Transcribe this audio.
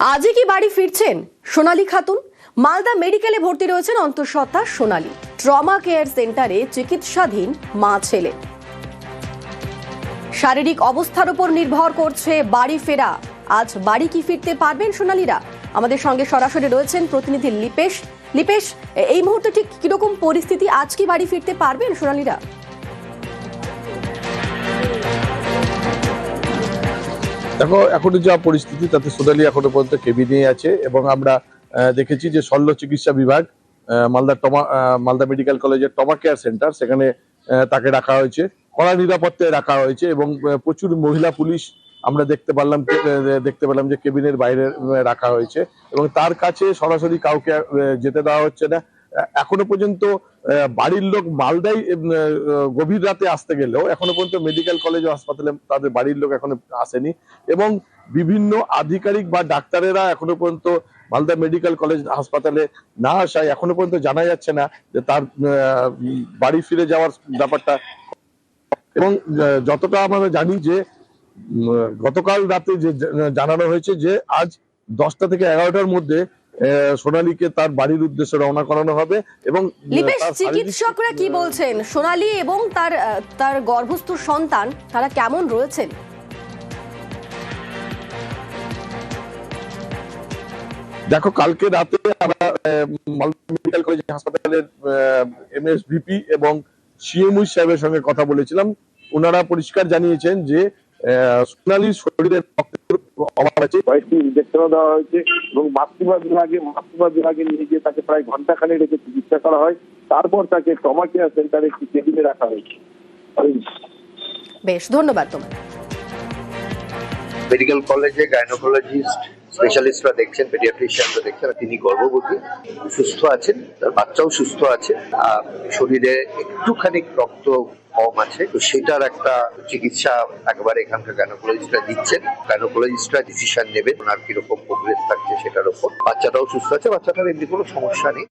আজই কি বাড়ি ফিরছেন? সোনালী খাতুন, মালদা মেডিকেলে ভর্তি রয়েছেন অন্তঃসত্ত্বা সোনালী। ট্রমা কেয়ার সেন্টারে চিকিৎসাধীন মা ছেলে। শারীরিক অবস্থার উপর নির্ভর করছে বাড়ি ফেরা। আজ বাড়ি কি ফিরতে পারবেন সোনালীরা? আমাদের সঙ্গে সরাসরি রয়েছেন প্রতিনিধি লিপেশ। লিপেশ, এই মুহূর্তে ঠিক কীরকম পরিস্থিতি? আজ কি বাড়ি ফিরতে পারবেন সোনালীরা? দেখো এখনও যা পরিস্থিতি, তাতে সোনালি এখনও পর্যন্ত কেবিনে আছে এবং আমরা দেখেছি যে শল্য চিকিৎসা বিভাগ মালদা টমা মালদা মেডিকেল কলেজের টমা কেয়ার সেন্টার, সেখানে তাকে রাখা হয়েছে। কড়া নিরাপত্তায় রাখা হয়েছে এবং প্রচুর মহিলা পুলিশ আমরা দেখতে পারলাম দেখতে পেলাম যে কেবিনের বাইরে রাখা হয়েছে এবং তার কাছে সরাসরি কাউকে যেতে দেওয়া হচ্ছে না। এখনও পর্যন্ত বাড়ির লোক মালদাই গভীর রাতে আসতে গেলেও এখনও পর্যন্ত মেডিকেল কলেজ ও হাসপাতালে তাদের বাড়ির লোক এখনও আসেনি এবং বিভিন্ন আধিকারিক বা ডাক্তারেরা এখনও পর্যন্ত মালদা মেডিকেল কলেজ হাসপাতালে না আসায় এখনও পর্যন্ত জানা যাচ্ছে না যে তার বাড়ি ফিরে যাওয়ার ব্যাপারটা। এবং যতটা আমরা জানি যে গতকাল রাতে যে জানানো হয়েছে যে আজ দশটা থেকে এগারোটার মধ্যে সোনালীকে তার বাড়ির উদ্দেশ্যে রওনা করানো হবে এবং চিকিৎসকরা কি বলছেন? সোনালী এবং তার তার গর্ভস্থ সন্তান তারা কেমন রয়েছেন? দেখো কালকে রাতে আমরা মালদা মেডিকেল কলেজ হাসপাতালের এমএসভিপি এবং সিএমই সাহেবের সঙ্গে কথা বলেছিলাম। ওনারা পরিষ্কার জানিয়েছেন যে আহ, সোনালীর শরীরের রক্তের অভাব আছে। কয়েকটি ইঞ্জেকশনও দেওয়া হয়েছে এবং মাতৃভা বিভাগে মাতৃভা বিভাগে নিয়ে গিয়ে তাকে প্রায় ঘন্টাখানে রেখে চিকিৎসা করা হয়। তারপর তাকে ট্রমা কেয়ার সেন্টারে একটি কেবিনে রাখা হয়েছে। বেশ ধন্যবাদ তোমার মেডিকেল কলেজে গাইনোকোলজিস্ট স্পেশালিস্টরা দেখছেন পেডিয়াট্রিশিয়ানরা দেখছেন তিনি গর্ভবতী, সুস্থ আছেন, তার বাচ্চাও সুস্থ আছে শরীরে একটুখানি রক্ত কম আছে, তো সেটার একটা চিকিৎসা একবারে এখানকার গাইনোকোলজিস্টরা দিচ্ছেন। গাইনোকোলজিস্টরা ডিসিশন নেবেন, ওনার কীরকম প্রোগ্রেস থাকছে সেটার উপর বাচ্চাটাও সুস্থ আছে, বাচ্চাটার এমনি কোনো সমস্যা নেই।